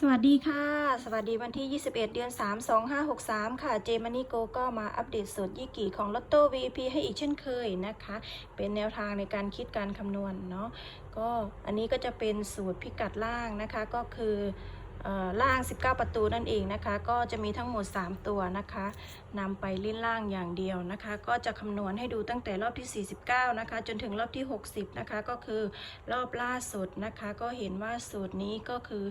สวัสดีค่ะ สวัสดีวันที่ 21 เดือน 3 2563 ค่ะ เจมานี่โกก็มาอัปเดตสูตรยี่กี่ของลอตโต้ VIP ให้อีกเช่นเคยนะคะ เป็นแนวทางในการคิดการคำนวณเนาะ ก็อันนี้ก็จะเป็นสูตรพิกัดล่างนะคะ ก็คืออล่าง 19 ประตูนั่นเองนะคะ ก็จะมีทั้งหมด 3 ตัวนะคะนำไปเล่นล่างอย่างเดียวนะคะ ก็จะคำนวณให้ดูตั้งแต่รอบที่ 49 นะคะ จนถึงรอบที่ 60 นะคะ ก็คือรอบล่าสุดนะคะ ก็เห็นว่าสูตรนี้ก็คือ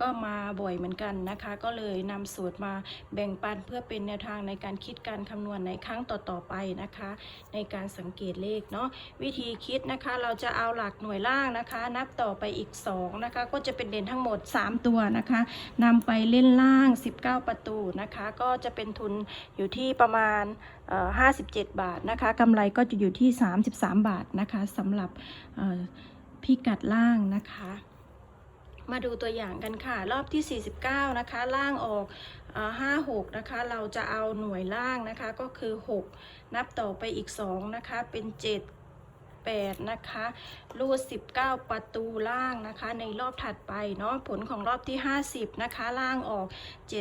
ก็มาบ่อยเหมือนกันนะคะ ก็เลยนำสูตรมาแบ่งปันเพื่อเป็นแนวทางในการคิดการคำนวณในครั้งต่อๆไปนะคะ ในการสังเกตเลขเนาะวิธีคิดนะคะเราจะเอาหลักหน่วยล่างนะคะ นับต่อไปอีก2นะคะก็จะเป็นเด่นทั้งหมด 3 ตัวนะคะนำไปเล่นล่าง 19 ประตูนะคะ ก็จะเป็นทุนอยู่ที่ประมาณ57 บาทนะคะกำไรก็จะอยู่ที่ 33 บาทนะคะสำหรับพิกัดล่างนะคะ มาดูตัวอย่างกันค่ะ รอบที่ 49 นะคะ ล่างออกห้าหกนะคะ เราจะเอาหน่วยล่างนะคะ ก็คือ 6 นับต่อไปอีก 2 นะคะ เป็น 7 8 นะคะรูด19 ประตูล่างนะคะ ในรอบถัดไปเนาะผลของรอบที่ 50 นะคะ ล่างออก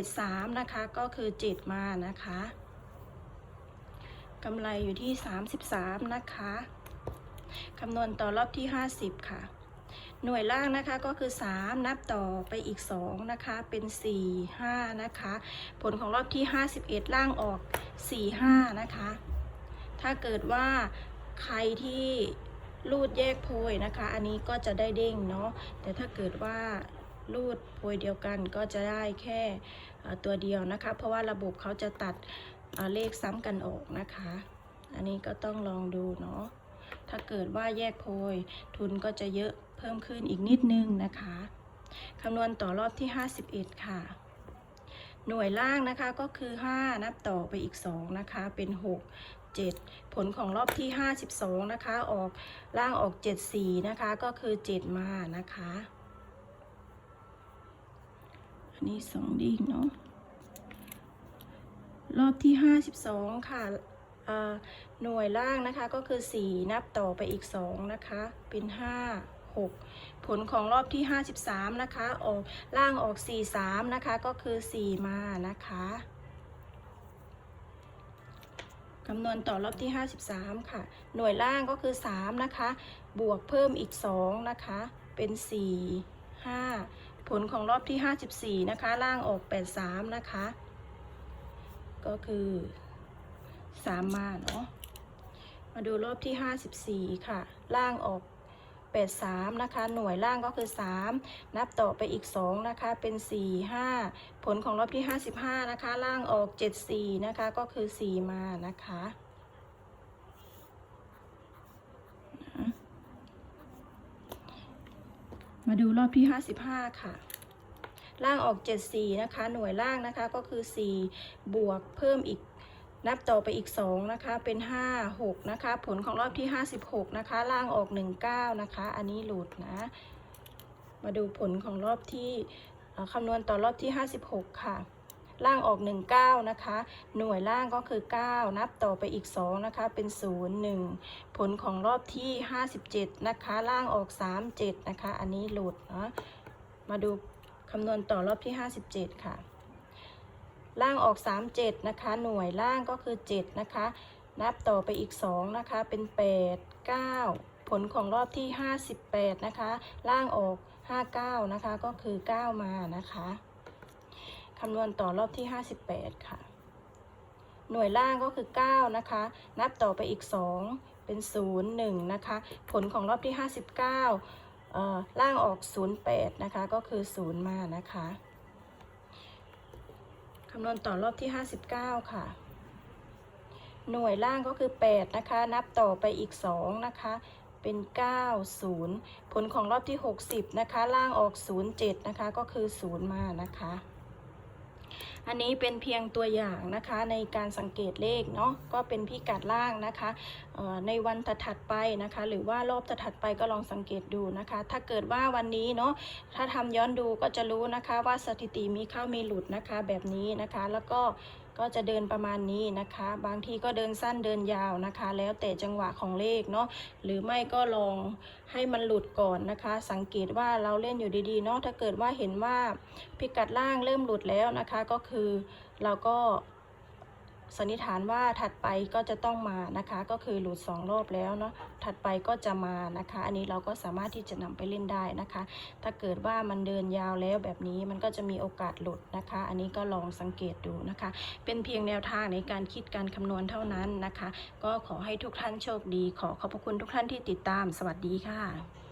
73 นะคะ ก็คือ 7 มานะคะกำไรอยู่ที่ 33 นะคะคำนวณต่อรอบที่ 50 ค่ะ หน่วยล่างนะคะก็คือ 3 นับต่อไปอีก 2 นะคะ เป็น 4 5 นะคะ ผลของรอบที่ 51 ล่างออก 4 5 นะคะ ถ้าเกิดว่าใครที่รูดแยกโพยนะคะ อันนี้ก็จะได้เด้งเนาะแต่ถ้าเกิดว่ารูดโพยเดียวกันก็จะได้แค่ตัวเดียวนะคะ เพราะว่าระบบเขาจะตัดเลขซ้ำกันออกนะคะ อันนี้ก็ต้องลองดูเนาะ ถ้าเกิดว่าแยกโพย ทุนก็จะเยอะเพิ่มขึ้นอีกนิดนึงนะคะคำนวณต่อรอบที่ 51 ค่ะ หน่วยล่างนะคะก็คือ 5 นับต่อไปอีก 2 นะคะ เป็น 6 7 ผลของรอบที่ 52 นะคะ ออกล่างออก 7 4 นะคะ ก็คือ 7 มานะคะ อันนี้ 2 ดิ้งเนาะ รอบที่ 52 ค่ะเอ่อ หน่วยล่างนะคะก็คือ 4 นับต่อไปอีก 2 นะคะ เป็น 5 6 ผลของรอบที่ 53 นะคะ ออกล่างออก 4 3 นะคะ ก็คือ 4 มานะคะคำนวณต่อรอบที่ 53 ค่ะ หน่วยล่างก็คือ 3 นะคะ บวกเพิ่มอีก 2 นะคะ เป็น 4 5 ผลของรอบที่ 54 นะคะ ล่างออก 8 3 นะคะ ก็คือ 3มมาเนาะ มาดูรอบที่54ค่ะ ล่างออก83นะคะ หน่วยล่างก็คือ3นับต่อไปอีก2นะคะเป็น4 5ผลของรอบที่55นะคะ ล่างออก74นะคะก็คือ4มานะคะมาดูรอบที่ 55 ค่ะ ล่างออก 74 นะคะ หน่วยล่างนะคะก็คือ 4 บวกเพิ่มอีก นับต่อไปอีก 2 นะคะ เป็น 5 6 นะคะ ผลของรอบที่ 56 นะคะ ล่างออก 19 นะคะ อันนี้หลุดนะ มาดูผลของรอบที่คำนวณต่อรอบที่ 56 ค่ะ ล่างออก 19 นะคะ หน่วยล่างก็คือ 9 นับต่อไปอีก 2 นะคะ เป็น 0 1 ผลของรอบที่ 57 นะคะ ล่างออก 37 นะคะ อันนี้หลุดนะ มาดูคำนวณต่อรอบที่ 57 ค่ะ ล่างออก 37 นะคะ หน่วยล่างก็คือ 7 นะคะ นับต่อไปอีก 2 นะคะ เป็น 8 9 ผลของรอบที่ 58 นะคะ ล่างออก 59 นะคะ ก็คือ 9 มานะคะคำนวณต่อรอบที่ 58 ค่ะ หน่วยล่างก็คือ 9 นะคะ นับต่อไปอีก 2 เป็น 0 1 นะคะ ผลของรอบที่ 59เอ่อล่างออก 08 นะคะ ก็คือ 0 มานะคะำนวณต่อรอบที่ 59 ค่ะ หน่วยล่างก็คือ 8 นะคะ นับต่อไปอีก 2 นะคะ เป็น 9 0 ผลของรอบที่ 60 นะคะ ล่างออก 07 นะคะ ก็คือ 0 มานะคะ อันนี้เป็นเพียงตัวอย่างนะคะในการสังเกตเลขเนาะก็เป็นพิกัดล่างนะคะในวันถัดไปนะคะ หรือว่ารอบถัดไปก็ลองสังเกตดูนะคะ ถ้าเกิดว่าวันนี้เนาะถ้าทำย้อนดูก็จะรู้นะคะว่าสถิติมีเข้ามีหลุดนะคะแบบนี้นะคะ แล้วก็ ก็จะเดินประมาณนี้นะคะ บางทีก็เดินสั้นเดินยาวนะคะ แล้วแต่จังหวะของเลขเนาะหรือไม่ก็ลองให้มันหลุดก่อนนะคะ สังเกตว่าเราเล่นอยู่ดีๆเนาะถ้าเกิดว่าเห็นว่าพิกัดล่างเริ่มหลุดแล้วนะคะ ก็คือเราก็ สันนิษฐานว่าถัดไปก็จะต้องมานะคะ ก็คือหลุดสองรอบแล้วเนาะถัดไปก็จะมานะคะ อันนี้เราก็สามารถที่จะนำไปเล่นได้นะคะ ถ้าเกิดว่ามันเดินยาวแล้วแบบนี้มันก็จะมีโอกาสหลุดนะคะ อันนี้ก็ลองสังเกตดูนะคะ เป็นเพียงแนวทางในการคิดการคำนวณเท่านั้นนะคะ ก็ขอให้ทุกท่านโชคดี ขอขอบพระคุณทุกท่านที่ติดตาม สวัสดีค่ะ